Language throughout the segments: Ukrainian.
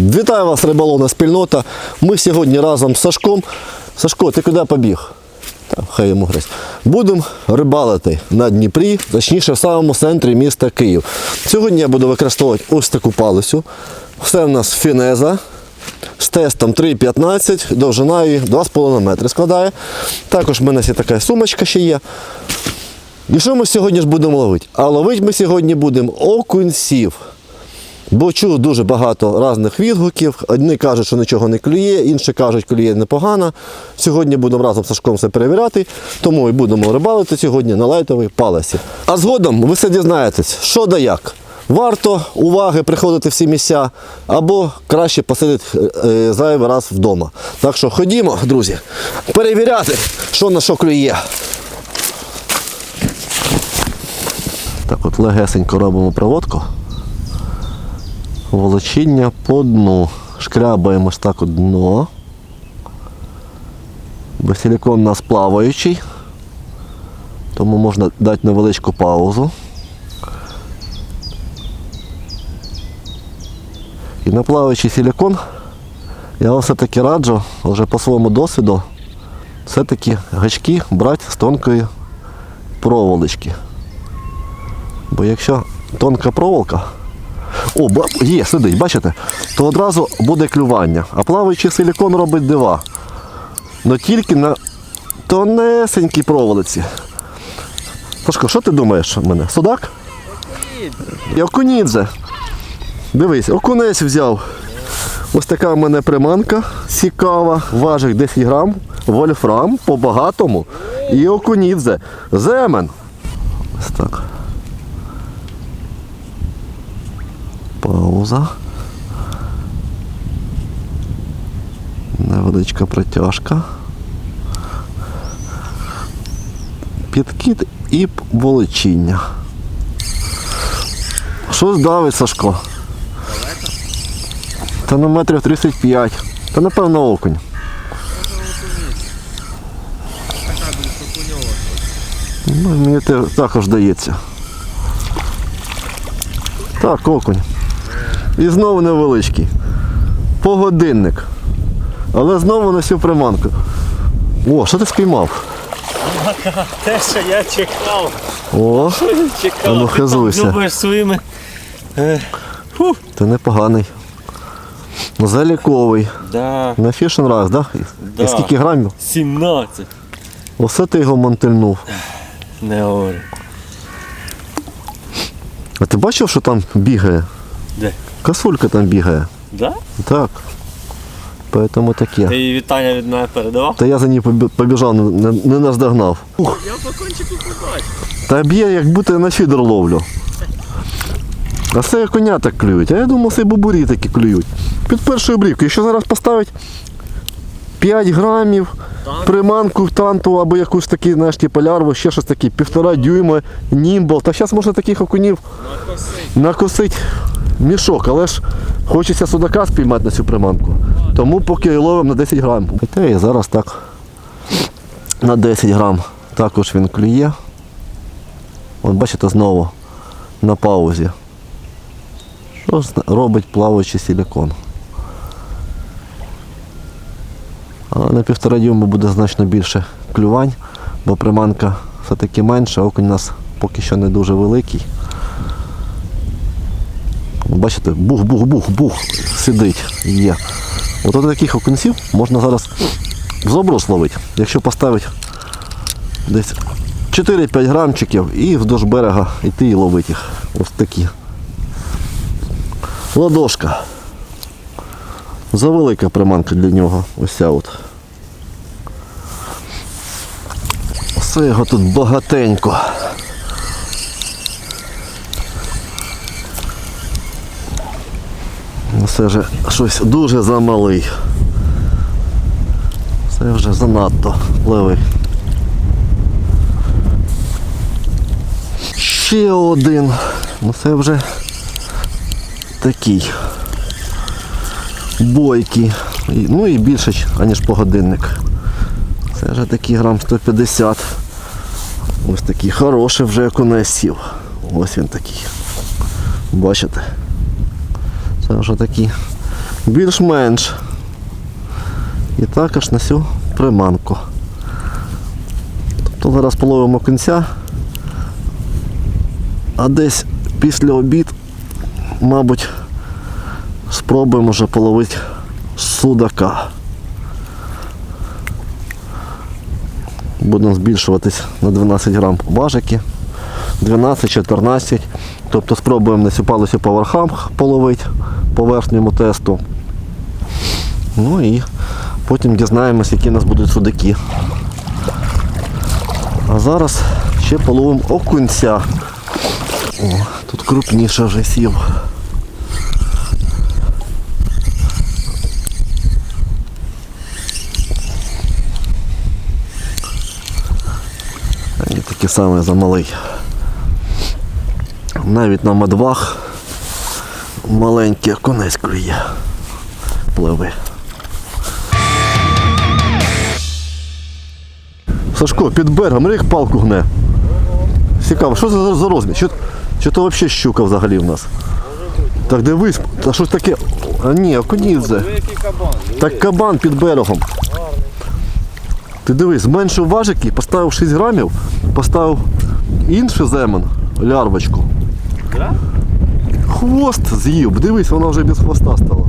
Вітаю вас, риболовна спільнота. Ми сьогодні разом з Сашком. Сашко, ти куди побіг? Та, хай йому гресь. Будемо рибалити на Дніпрі, точніше в самому центрі міста Київ. Сьогодні я буду використовувати ось таку палицю. Все в нас фінеза з тестом 3,15, довжина її 2,5 метри складає. Також в мене є така сумочка ще є. І що ми сьогодні ж будемо ловити? А ловити ми сьогодні будемо окунців. Бо чув дуже багато різних відгуків. Одні кажуть, що нічого не клює, інші кажуть, що клює непогано. Сьогодні будемо разом з Сашком все перевіряти, тому і будемо рибалити сьогодні на лайтовій палесі. А згодом ви все дізнаєтесь, що да як. Варто уваги приходити всі місця, або краще посидіти е, зайвий раз вдома. Так що ходімо, друзі, перевіряти, що на що клює. Так от легесенько робимо проводку. Волочіння по дну. Шкрябаємо ось так от дно. Бо силікон у нас плаваючий, тому можна дати невеличку паузу. І на плаваючий силікон я вам все-таки раджу, вже по своєму досвіду, все-таки гачки брати з тонкої проволочки. Бо якщо тонка проволока, о, є, сидить, бачите? То одразу буде клювання. А плаваючий силікон робить дива. Но тільки на тонесенькій проволоці. Сашко, що ти думаєш в мене? Судак? І окунідзе. Дивись, окунець взяв. Ось така в мене приманка цікава, важить 10 грам, вольфрам по багатому і окунідзе. Земен. Ось так. Пауза. Невеличка протяжка. Підкид і волочіння. Що здавить Сашко? Та на метрів 35. Та напевно окунь. Ну, мені також здається. Так, окунь. І знову невеличкий. Погодинник. Але знову на всю приманку. О, що ти спіймав? Те, що я чекав. О, Чекав. Ну, Ти хизуйся. там своїми. Е, фу. ти непоганий. Заліковий. Да, На фішен раз, да? І- Да. І скільки грамів? 17. Оце ти його монтильнув. Не говорю. А ти бачив, що там бігає? Де? Косулька там бігає. Да? Так. Поэтому таке. Ти їй вітання від мене передавав? Та я за ній побіжав, не, не, не наздогнав. Ух, Я по кончику побачив. та б'є, як будто я на фідер ловлю. А це коня так клюють. А я думав, це бубурі такі клюють. Під першою брівкою. Якщо зараз поставить 5 грамів, Так. приманку танту або якусь такі, знаєш, типу лярву, ще щось таке, півтора дюйма, німбл. Та зараз можна таких окунів накосить мішок, але ж хочеться судака спіймати на цю приманку. Тому поки ловимо на 10 грам. Хоча і зараз так на 10 грам також він клює. От бачите знову на паузі. Що робить плаваючий силікон? А на півтора дюйма буде значно більше клювань, бо приманка все-таки менша, окунь у нас поки що не дуже великий. Бачите, бух-бух-бух-бух сидить. Є. От таких окунців можна зараз в заброс ловити. Якщо поставити десь 4-5 грамчиків і вздовж берега йти і ловити їх. Ось такі. Ладошка. Завелика приманка для нього. Ось от. Все його тут багатенько. Ну, Це вже щось дуже замалий. Це вже занадто левий. Ще один. Ну це вже такий. Бойкий. Ну і більше, аніж погодинник. Це вже такий грам 150. Ось такий хороший вже нас сів. Ось він такий. Бачите? Це вже такі більш-менш. І також на цю приманку. Тобто зараз половимо кінця, а десь після обід, мабуть, спробуємо вже половити судака. Будемо збільшуватись на 12 грам важики. 12-14. Тобто спробуємо на цю по верхам половити по верхньому тесту. Ну і потім дізнаємось, які у нас будуть судаки. А зараз ще половимо окунця. О, тут крупніше вже сів. Такий самий замалий. Навіть на мадвах маленький окунець клює. Пливи. Сашко, під берегом рік палку гне. Цікаво, що це за, за розмір? Що, що то взагалі щука взагалі в нас? Так дивись, та що ж таке? А ні, окунів це. Так кабан під берегом. Ти дивись, зменшив важики, поставив 6 грамів, поставив інший земен, лярвочку. Да? Хвост з'їв, дивись, вона вже без хвоста стала.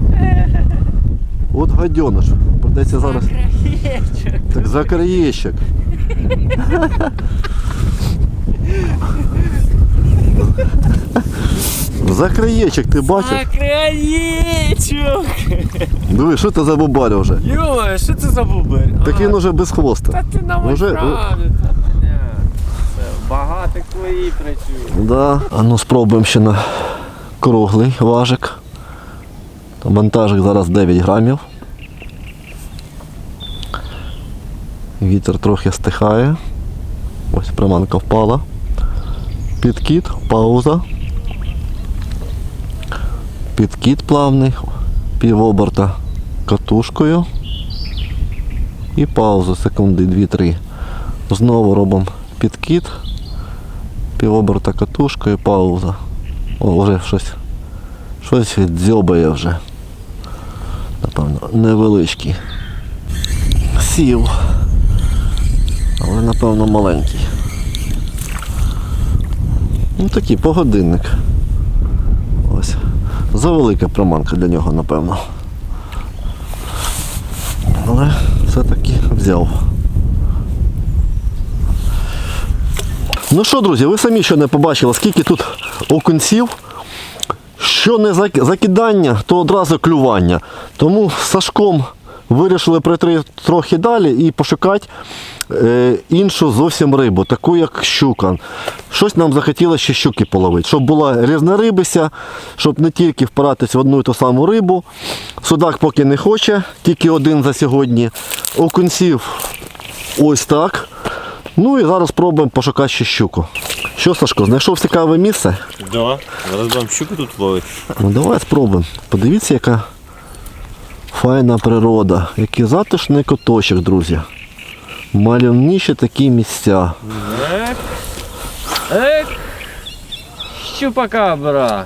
От гадьоныш. Придеться зараз. Так за краєчок. За краєчок ти бачиш? Краєчок! Диви, що це за бубаря вже? Йо, що це за бубер? Так він уже без хвоста. Та ти на Уже- та багато твої працюють. Да. А ну спробуємо ще на круглий важик. Там вантажик зараз 9 грамів. Вітер трохи стихає. Ось приманка впала. Підкіт, пауза. Підкіт плавний, півоберта катушкою. І паузу секунди 2-3. Знову робимо підкіт півоберта катушкою, пауза. О, вже щось. Щось дзьобає вже. Напевно, невеличкий. Сів. Але напевно маленький. Ну такий погодинник. Завелика приманка для нього, напевно. Але все-таки взяв. Ну що, друзі, ви самі ще не побачили, скільки тут окунців. Що не закидання, то одразу клювання. Тому з Сашком вирішили прийти трохи далі і пошукати е, іншу зовсім рибу, таку як щука. Щось нам захотілося ще щуки половити, щоб була різнорибися, щоб не тільки впиратись в одну і ту саму рибу. Судак поки не хоче, тільки один за сьогодні. Окунців ось так. Ну і зараз спробуємо пошукати ще щуку. Що, Сашко, знайшов цікаве місце? Да. Зараз будемо щуку тут ловити. Ну давай спробуємо. Подивіться, яка файна природа, який затишний куточок, друзі. Мальовніші такі місця. Ек. Ек. Щупакабра.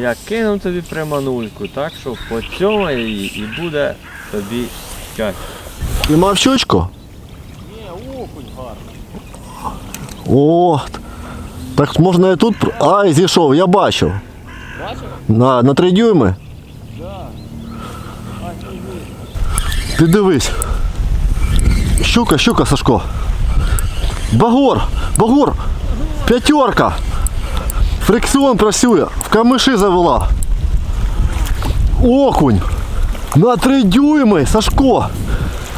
Я кинув тобі приманульку, так що поцьомай її і буде тобі щастя. І мав щучку? Ні, окунь гарний. О, так можна і тут. Ай, зійшов, я бачив. Бачив? На, на три дюйми? Ти дивись. Щука, щука, Сашко. Багор, багор, п'ятерка. Фрикціон працює, в камиші завела. Окунь. На три дюйми, Сашко.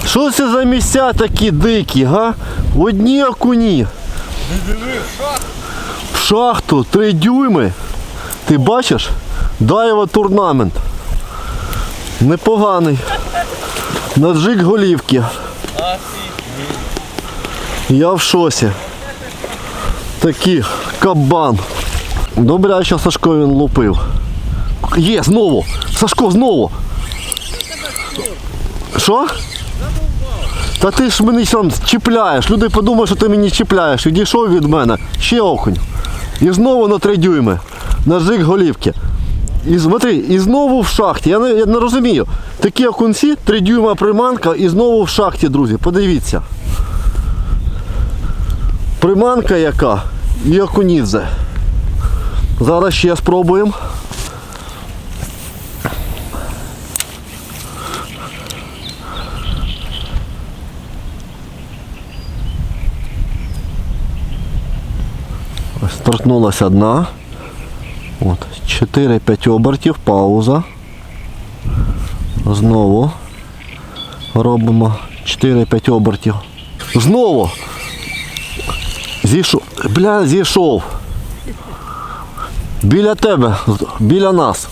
Що це за місця такі дикі, га? Одні окуні. В шахту, три дюйми. Ти бачиш? Даєва турнамент. Непоганий. Наджик голівки. Я в шосі. Такий кабан. Добре, що Сашко він лупив. Є, знову! Сашко, знову! Що? Та ти ж мені сам чіпляєш. Люди подумають, що ти мені чіпляєш. Відійшов від мене. Ще окунь. І знову на три дюйми. Ножик голівки. І смотри, і знову в шахті. Я не, я не розумію. Такі окунці, 3 дюйма приманка і знову в шахті, друзі. Подивіться. Приманка яка і окунідзе. Зараз ще спробуємо. Ось торкнулася одна. От, 4-5 обертів, пауза. Знову робимо 4-5 обертів. Знову. Зійшов. Бля, зійшов. Біля тебе, біля нас.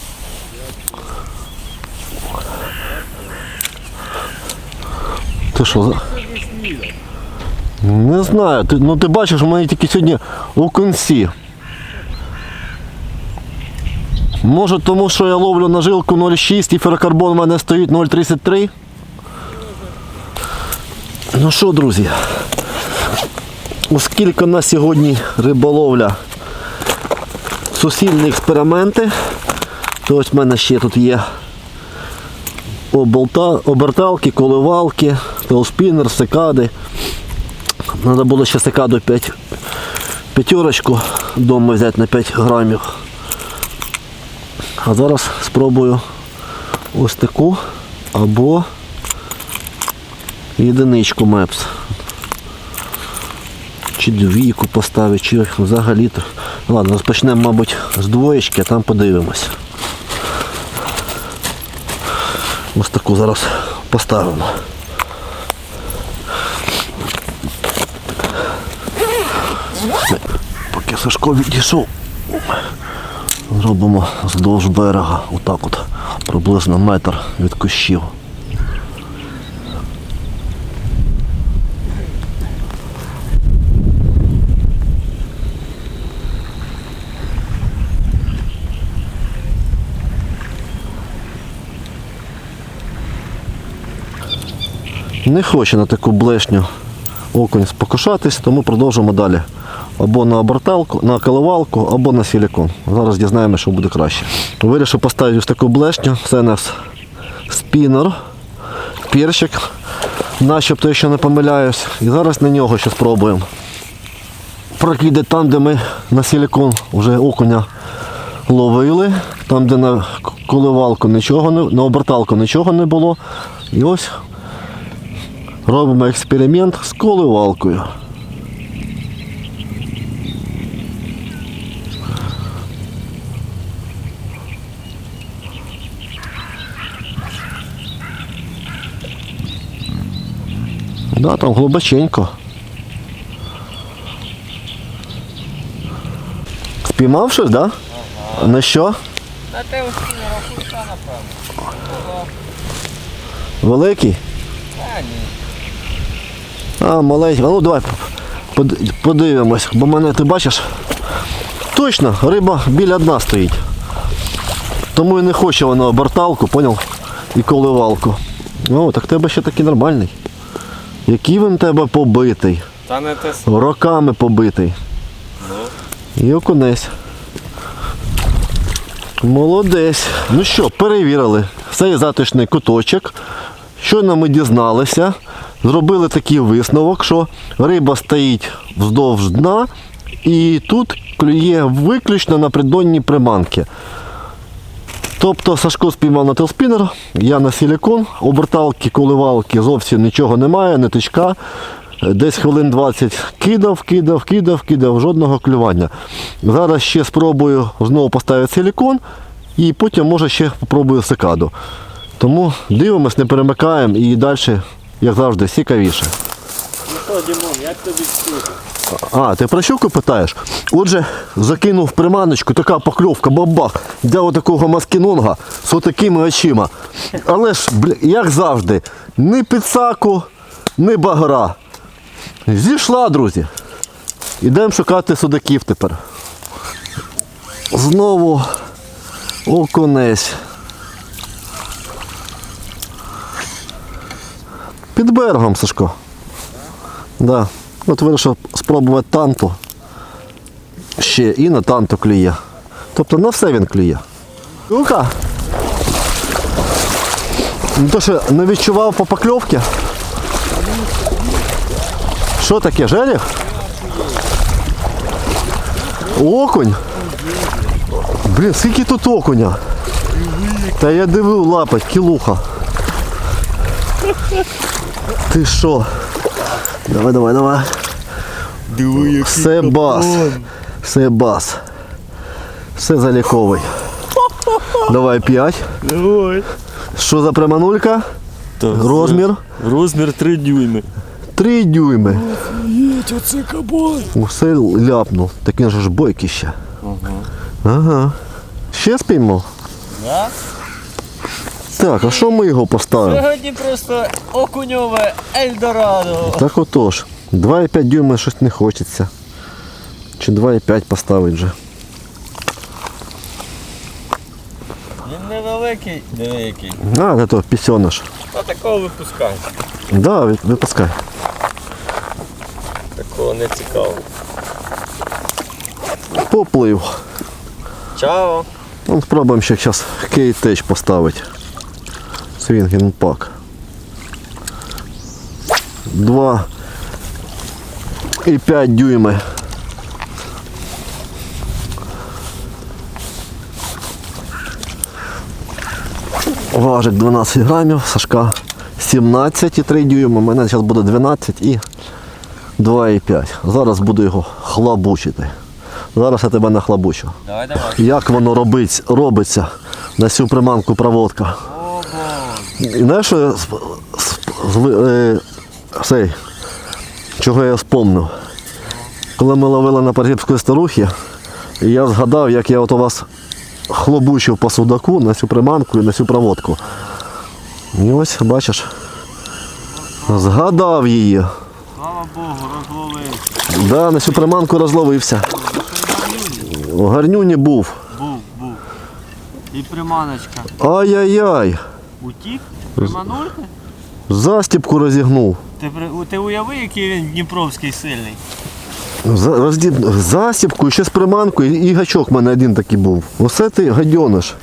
Ти що за. Не знаю, ти, ну ти бачиш, у мене тільки сьогодні у кінці. Може тому, що я ловлю на жилку 0,6 і ферокарбон у мене стоїть 0,33. Ну що, друзі, оскільки на сьогодні риболовля суцільні експерименти, то ось в мене ще тут є оберталки, коливалки, телспінер, секади. Треба було ще секаду 5, п'ятерочку вдома взяти на 5 грамів. А зараз спробую ось таку або єдиничку мепс. Чи двійку поставити, чи взагалі. Ладно, розпочнемо, мабуть, з двоєчки, а там подивимось. Ось таку зараз поставимо. Поки Сашко відійшов, зробимо вздовж берега, отак от, приблизно метр від кущів. Не хоче на таку блешню окунь спокушатись, тому продовжимо далі. Або на оберталку, на коливалку, або на силікон. Зараз дізнаємося, що буде краще. Вирішив поставити ось таку блешню. Це у нас спінер, перчик, начебто, якщо не помиляюсь. І зараз на нього ще спробуємо. Прокидати там, де ми на силікон вже окуня ловили, там, де на коливалку нічого не, на оберталку нічого не було. І ось робимо експеримент з коливалкою. Да, там глибоченько. Спіймав щось, да? А На що? На те оспінера куста, напевно. Великий? Та ні. А, маленький. А ну давай подивимось, бо мене ти бачиш. Точно, риба біля дна стоїть. Тому і не хоче вона оберталку, поняв? І коливалку. О, так тебе ще такий нормальний. Який він тебе побитий. Та не те Роками побитий. І окунець. Молодець. Ну що, перевірили. Цей затишний куточок. Щойно ми дізналися, зробили такий висновок, що риба стоїть вздовж дна і тут клює виключно на придонні приманки. Тобто Сашко спіймав на телспінер, я на силікон, оберталки, коливалки зовсім нічого немає, не тичка. Десь хвилин 20 кидав, кидав, кидав, кидав, жодного клювання. Зараз ще спробую знову поставити силікон і потім може ще спробую секаду. Тому дивимось, не перемикаємо і далі, як завжди, цікавіше. Що, Дімон, як тобі чути? А, ти про щуку питаєш? Отже, закинув приманочку, така покльовка, бабах, для отакого маскінонга з отакими очима. Але ж, бля, як завжди, ні підсаку, ні багра. Зійшла, друзі. Ідемо шукати судаків тепер. Знову окунець. Під берегом, Сашко. Да. От вирішив спробувати танту. Ще і на танту клює. Тобто на все він клює. Люка? Ну то що, не відчував по покльовці? Що таке, жерех? Окунь? Блін, скільки тут окуня? Та я дивив лапать, кілуха. Ти що? Давай, давай, давай. Диви, Все бас. Все бас. Все заліковий. Давай п'ять. Давай. Що за приманулька? Розмір? Розмір 3 дюйми. Три дюйми. Єть, оце кабан. Усе ляпнув. Так він же ж бойкий ще. Ага. Ага. Ще спіймав? Да? Так, а що ми його поставимо? Сьогодні просто окуньове Ельдорадо. Так отож. 2,5 дюйма щось не хочеться. Чи 2,5 поставить вже. Він невеликий. Який. А, де то пісьониш. Та такого випускай. Да, випускай. Такого не цікаво. Поплив. Чао. Ну, спробуємо ще зараз кейтеч поставити. Свінгін пак. Два і 5 дюйми. Важик 12 грамів, Сашка 17,3 дюйма. У мене зараз буде 12 і 2,5. Зараз буду його хлабучити. Зараз я тебе нахлабучу. Давай, давай. Як воно робить, робиться на цю приманку проводка. І знаєш, е, цей, чого я спомнив? Коли ми ловили на Паргібської старухи, і я згадав, як я от у вас хлобучив по судаку на цю приманку і на цю проводку. І ось, бачиш, згадав її. Слава Богу, розловився. Да, на цю приманку розловився. У гарнюні був. Був, був. І приманочка. Ай-яй-яй. Утік? Приманулька? Застіпку розігнув. Ти, ти уяви, який він Дніпровський сильний. За- Роздіб... Засібку, ще з приманкою і гачок в мене один такий був. Оце ти гадьониш.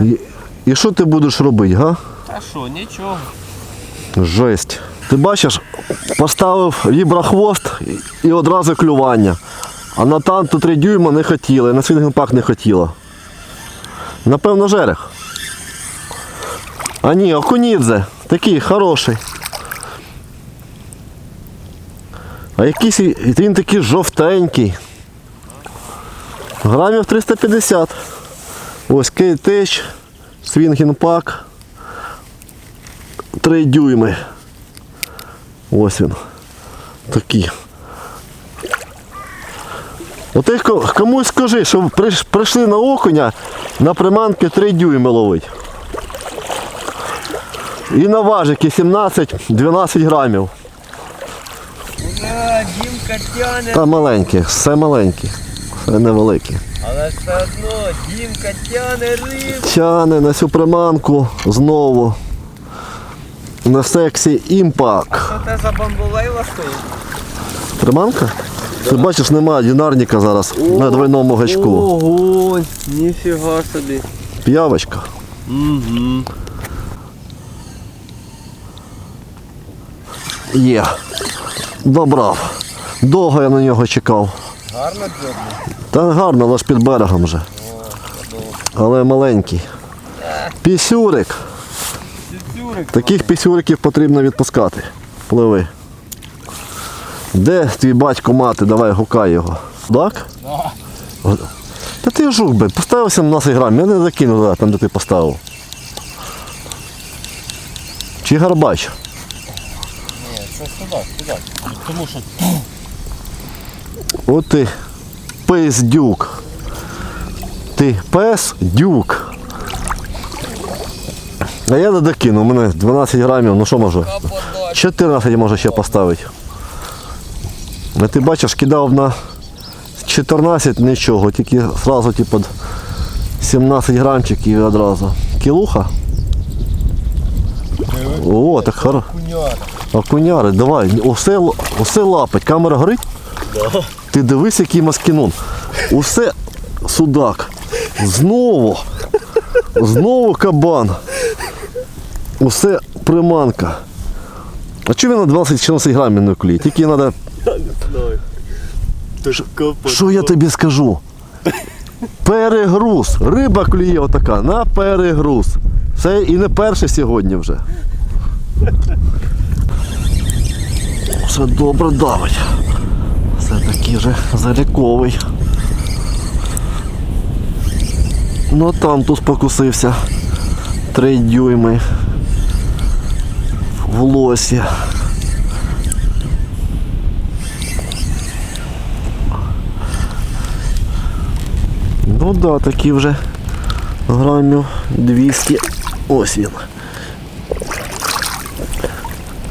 І, і що ти будеш робити, га? Та що, нічого. Жесть. Ти бачиш, поставив віброхвост і одразу клювання. А на танту 3 дюйма не хотіла, і на свінгпак не хотіла. Напевно, жерех. А ні, окунідзе. Такий хороший. А якийсь він такий жовтенький. Грамів 350. Ось кейтеч, свінгінпак. 3 дюйми. Ось він. Такий. От комусь скажи, що прийшли на окуня на приманки 3 дюйми ловить. І на важики 17-12 грамів. Та маленькі, все маленькі, все невеликі. але все одно Дімка тяне риб. Тяне на цю приманку знову. На сексі імпак. Що це за бамбулейла стоїть? Приманка? Ти бачиш, немає динарника зараз на двойному гачку. Ого, ніфіга собі. П'явочка. Угу. Є. Добрав. Довго я на нього чекав. Гарно дзьобно. Та гарно, але ж під берегом вже. Але маленький. Пісюрик. Таких пісюриків потрібно відпускати. Пливи. Де твій батько мати? Давай гукай його. Так? Та ти жук, би, поставив 17 грам, я не закинув там, де ти поставив. Чи гарбач? Це сюди, сюди. Тому що От ти пес дюк. Ти пес дюк. А я не докину, у мене 12 грамів, ну що можу? 14 можу ще поставити. А ти бачиш, кидав на 14 нічого, тільки одразу типу 17 грамчиків і одразу. Кілуха? О, так хоро. Окуняри, давай, усе, усе лапить. Камера горить? Ти дивись, який маскінон. Усе судак. Знову. Знову кабан. Усе приманка. А чому він на 20 14 грамів не клює? Тільки треба. Що я тобі скажу? Перегруз. Риба клює отака на перегруз. Це і не перше сьогодні вже. Все добре давить. Все такий же заліковий. Ну там тут спокусився. Три дюйми. В лосі. Ну да, такі вже грамів 200. Ось він.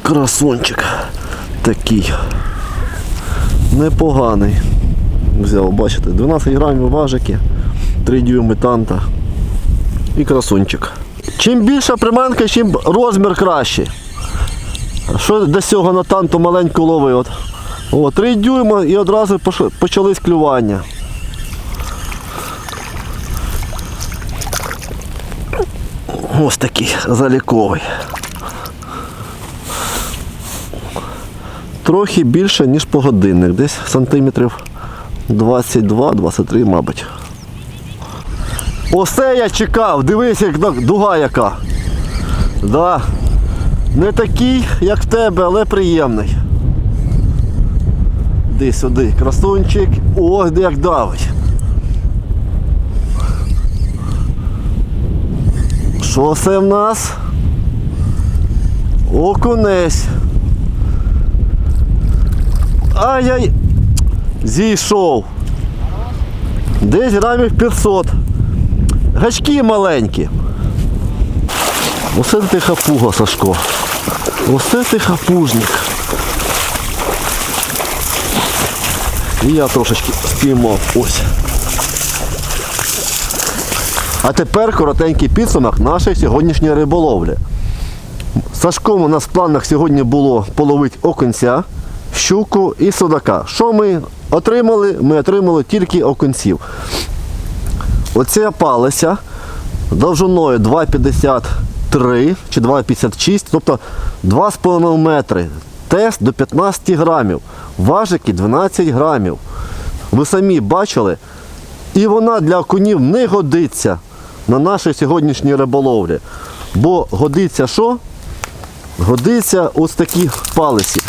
Красунчик такий. Непоганий. Взяв, бачите, 12 грамів важики, 3 дюйми танта і красунчик. Чим більша приманка, чим розмір кращий. Що до цього на танту маленьку ловив? От. О, 3 дюйма і одразу почались клювання. Ось такий заліковий. Трохи більше, ніж погодинник. Десь сантиметрів 22-23, мабуть. Оце я чекав, дивись, як дуга яка. Да. Не такий, як в тебе, але приємний. Іди сюди, красунчик. Ох, як давить. Що це в нас? Окунесь. Ай-яй! Зійшов. Десь грамів 500. Гачки маленькі. Оце ти хапуга, Сашко. Оце ти хапужник. І я трошечки спіймав. Ось. А тепер коротенький підсумок нашої сьогоднішньої риболовлі. Сашком у нас в планах сьогодні було половити окунця, щуку і судака. Що ми отримали? Ми отримали тільки окунців. Оце палиця довжиною 2,53 чи 2,56, тобто 2,5 метри. Тест до 15 грамів. Важики 12 грамів. Ви самі бачили, і вона для окунів не годиться на нашій сьогоднішній риболовлі. Бо годиться що? Годиться ось такі палиці.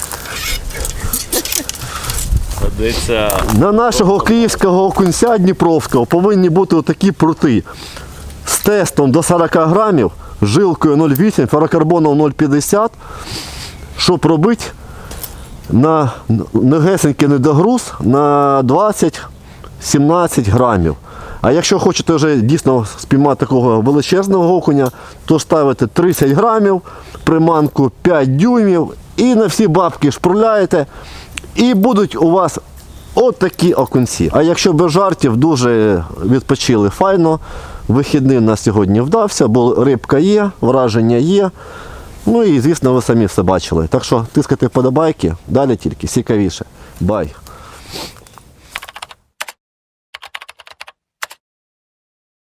Годиться На нашого київського окунця Дніпровського повинні бути отакі прути з тестом до 40 грамів, жилкою 0,8, ферокарбоном 0,50, щоб робити на негесенький недогруз на 20-17 грамів. А якщо хочете вже дійсно спіймати такого величезного окуня, то ставите 30 грамів, приманку 5 дюймів і на всі бабки шпруляєте. І будуть у вас от такі окунці. А якщо без жартів дуже відпочили файно, вихідний на сьогодні вдався, бо рибка є, враження є. Ну і звісно, ви самі все бачили. Так що тискайте вподобайки, далі тільки цікавіше. Бай!